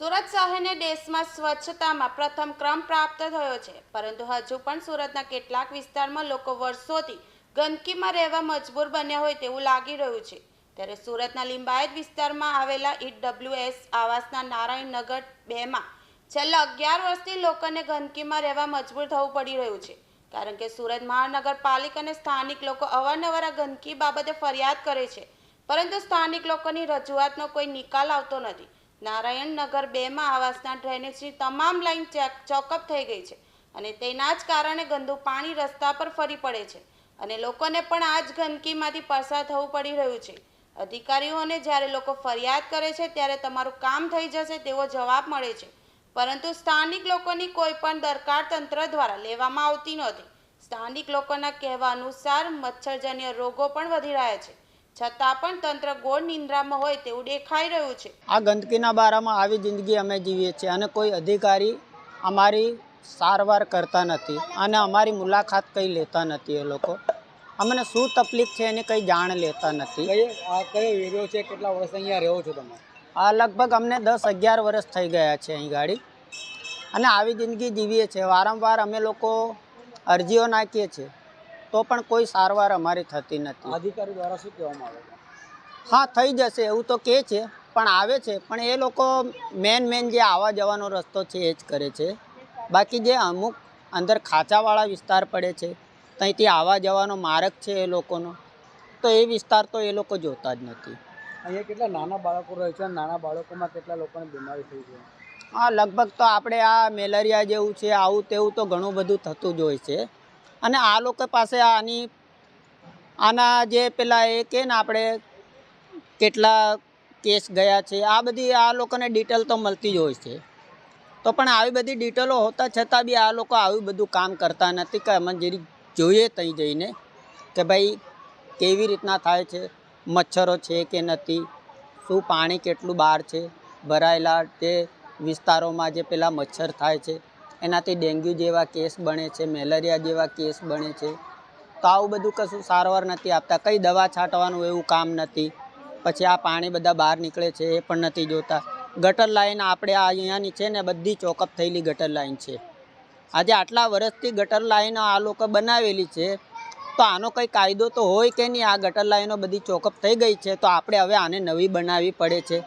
સુરત શહેરને દેશમાં સ્વચ્છતામાં પ્રથમ ક્રમ પ્રાપ્ત થયો છે. પરંતુ હજુ પણ સુરતના કેટલાક વિસ્તારમાં લોકો વર્ષોથી ગંદકીમાં રહેવા મજબૂર બન્યા હોય તેવું લાગી રહ્યું છે. ત્યારે સુરતના લિંબાયત વિસ્તારમાં આવેલા ઈડબ્લ્યુએસ આવાસના નારાયણનગર બેમાં છેલ્લા અગિયાર વર્ષથી લોકોને ગંદકીમાં રહેવા મજબૂર થવું પડી રહ્યું છે. કારણ કે સુરત મહાનગરપાલિકા અને સ્થાનિક લોકો અવારનવાર ગંદકી બાબતે ફરિયાદ કરે છે. પરંતુ સ્થાનિક લોકોની રજૂઆતનો કોઈ નિકાલ આવતો નથી. નારાયણનગર બેમાં આવાસના ડ્રેનેજની તમામ ચેક ચોકઅપ થઈ ગઈ છે. અને તેના જ કારણે ગંદુ પાણી રસ્તા પર ફરી પડે છે. અને લોકોને પણ આ જ ગંદકીમાંથી પસાર થવું પડી રહ્યું છે. અધિકારીઓને જ્યારે લોકો ફરિયાદ કરે છે, ત્યારે તમારું કામ થઈ જશે તેવો જવાબ મળે છે. પરંતુ સ્થાનિક લોકોની કોઈ પણ દરકાર તંત્ર દ્વારા લેવામાં આવતી નથી સ્થાનિક લોકોના કહેવા અનુસાર મચ્છરજન્ય રોગો પણ વધી રહ્યા છે. છતાં પણ તંત્ર ગોળ નિંદ્રામાં હોય તેવું દેખાઈ રહ્યું છે. આ ગંદકીના બારામાં આવી જિંદગી અમે જીવીએ છીએ અને કોઈ અધિકારી અમારી સારવાર કરતા નથી અને અમારી મુલાકાત કંઈ લેતા નથી એ લોકો. અમને શું તકલીફ છે એની કંઈ જાણ લેતા નથી. આ કયો એરિયો છે? કેટલા વર્ષ અહીંયા રહો છો તમે? આ લગભગ અમને દસ અગિયાર વર્ષ થઈ ગયા છે અહીં ગાડી. અને આવી જિંદગી જીવીએ છીએ. વારંવાર અમે લોકો અરજીઓ નાખીએ છીએ. તો પણ કોઈ સારવાર અમારી થતી નથી. અધિકારી દ્વારા શું કહેવામાં આવે હા થઈ જશે એવું તો કહે છે પણ આવે છે. પણ એ લોકો મેન મેન જે આવવા જવાનો રસ્તો છે એ જ કરે છે. બાકી જે અમુક અંદર ખાંચાવાળા વિસ્તાર પડે છે ત્યાંથી આવવા જવાનો માર્ગ છે એ લોકોનો તો એ વિસ્તાર તો એ લોકો જોતા જ નથી. અહીંયા કેટલા નાના બાળકો રહે છે નાના બાળકોમાં કેટલા લોકોને બીમારી થઈ છે? હા લગભગ તો આપણે આ મેલેરિયા જેવું છે આવું તેવું તો ઘણું બધું થતું જ હોય છે. અને આ લોકો પાસે આની, આના જે પેલા એ કે ને આપણે કેટલા કેસ ગયા છે, આ બધી આ લોકોને ડિટેલ તો મળતી જ હોય છે. તો પણ આવી બધી ડિટેલો હોતા છતાં બી આ લોકો આવી બધું કામ કરતા નથી કે અમે જરી જોઈએ ત્યાં જઈને કે ભાઈ કેવી રીતના થાય છે, મચ્છરો છે કે નથી, શું પાણી કેટલું બહાર છે, ભરાયેલા તે વિસ્તારોમાં જે પેલા મચ્છર થાય છે એનાથી ડેન્ગ્યુ જેવા કેસ બને છે, મેલેરિયા જેવા કેસ બને છે. તો આવું બધું કશું સારવાર નથી આપતા. કઈ દવા છાંટવાનું એવું કામ નથી. પછી આ પાણી બધા બહાર નીકળે છે એ પણ નથી જોતા. ગટર લાઈન આપણે આ અહીંયાની છે ને બધી ચોકઅપ થયેલી ગટર લાઈન છે. આજે આટલા વર્ષથી ગટર લાઇન આ લોકો બનાવેલી છે. તો આનો કંઈ કાયદો તો હોય કે નહીં? આ ગટર લાઈનો બધી ચોકઅપ થઈ ગઈ છે. તો આપણે હવે આને નવી બનાવવી પડે છે.